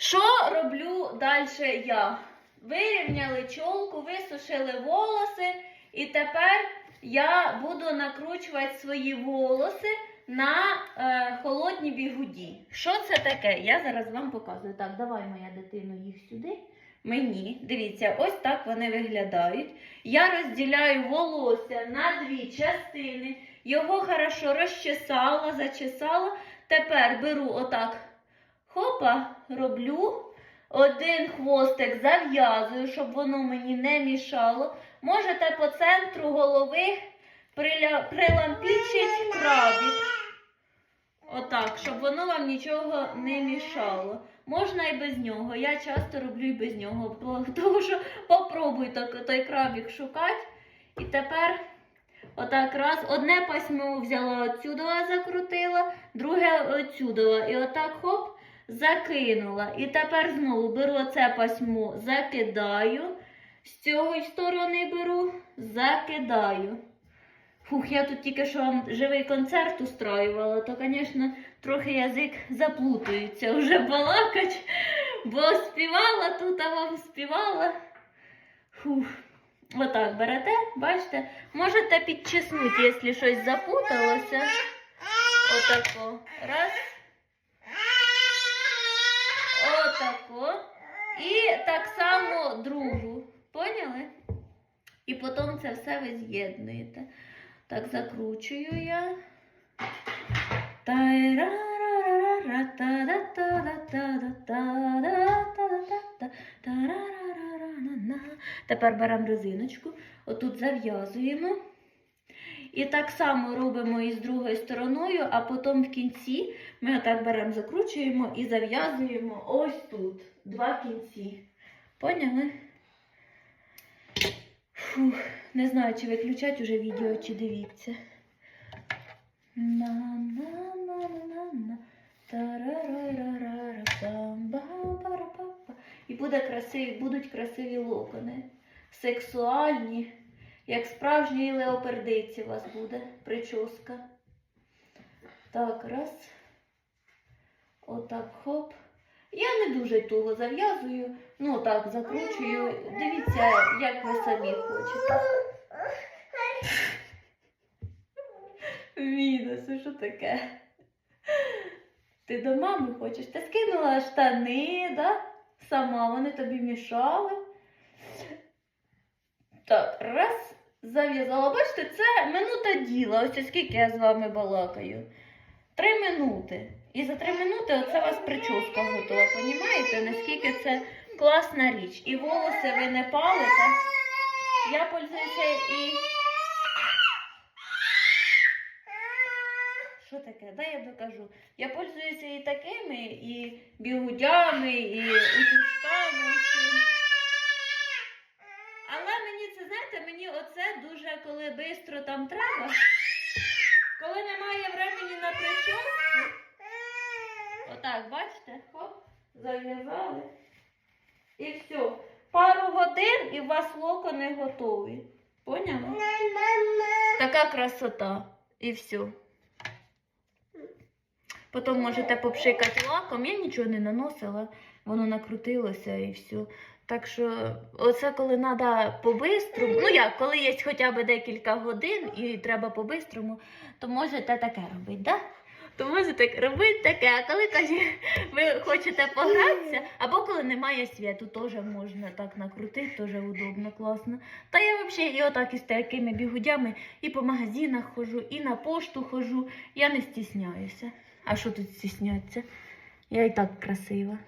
Що роблю далі я? Вирівняли чолку, висушили волоси, і тепер я буду накручувати свої волоси на е, холодні бігуді. Що це таке? Я зараз вам показую. Так, давай, моя дитино, їх сюди. Мені, дивіться, ось так вони виглядають. Я розділяю волосся на дві частини. Його хорошо розчесала, зачесала. Тепер беру отак, хопа, роблю. Один хвостик зав'язую, щоб воно мені не мішало. Можете по центру голови приля... прилампічить. Отак, щоб воно вам нічого не мішало. Можна і без нього. Я часто роблю і без нього. Тому що попробуй той крабік шукати. І тепер отак раз. Одне пасьмо взяла отсюди, закрутила, друге отсюди. І отак хоп, закинула. І тепер знову беру оце пасьмо, закидаю. З цієї сторони беру, закидаю. Фух, я тут тільки що вам живий концерт устроювала, то, звісно, трохи язик заплутується вже балакать, бо співала тут, а вам співала. Фух. Отак берете, бачите, можете підчеснути, якщо щось запуталося. Отако. Раз. Отако. І так само другу. Поняли? І потім це все ви з'єднуєте. Так, закручую я. Тепер беремо резиночку, отут зав'язуємо. І так само робимо і з другою стороною, а потім в кінці ми отак беремо, закручуємо і зав'язуємо ось тут. Два кінці. Поняли? Фух, не знаю, чи виключать уже відео, чи дивіться. І буде красиві, будуть красиві локони. Сексуальні, як справжньої леопердиці у вас буде прическа. Так, раз. Отак, хоп. Я не дуже туго зав'язую, ну так, закручую. Дивіться, як ви самі хочете. Мінус, що таке? Ти до мами хочеш? Ти скинула штани, да? Сама вони тобі мішали. Так, раз, зав'язала. Бачите, це минута діла. Ось скільки я з вами балакаю. Три минути. І за три минути оце вас прическа готова. Понімаєте, наскільки це класна річ. І волоси ви не палите. Я пользуюся і. Що таке? Дай я докажу. Я пользуюся і такими, і бігудями, і утюжками. Але мені це, знаєте, мені оце дуже, коли швидко там треба. Коли немає времени на прическу. Отак, бачите? Хоп, зав'язали. І все. Пару годин і у вас локони готові. Поняли? Така красота. І все. Потім можете попшикати лаком. Я нічого не наносила, воно накрутилося і все. Так що, оце коли треба по-бистрому, ну як, коли є хоча б декілька годин і треба по-бистрому, то можете таке робити, да? То можете робити таке, а коли каже, ви хочете погратися, або коли немає світу, теж можна так накрутити, теж удобно, класно. Та я взагалі і отак із такими бігудями і по магазинах ходжу, і на пошту ходжу. Я не стісняюся. А що тут стіснятися? Я і так красива.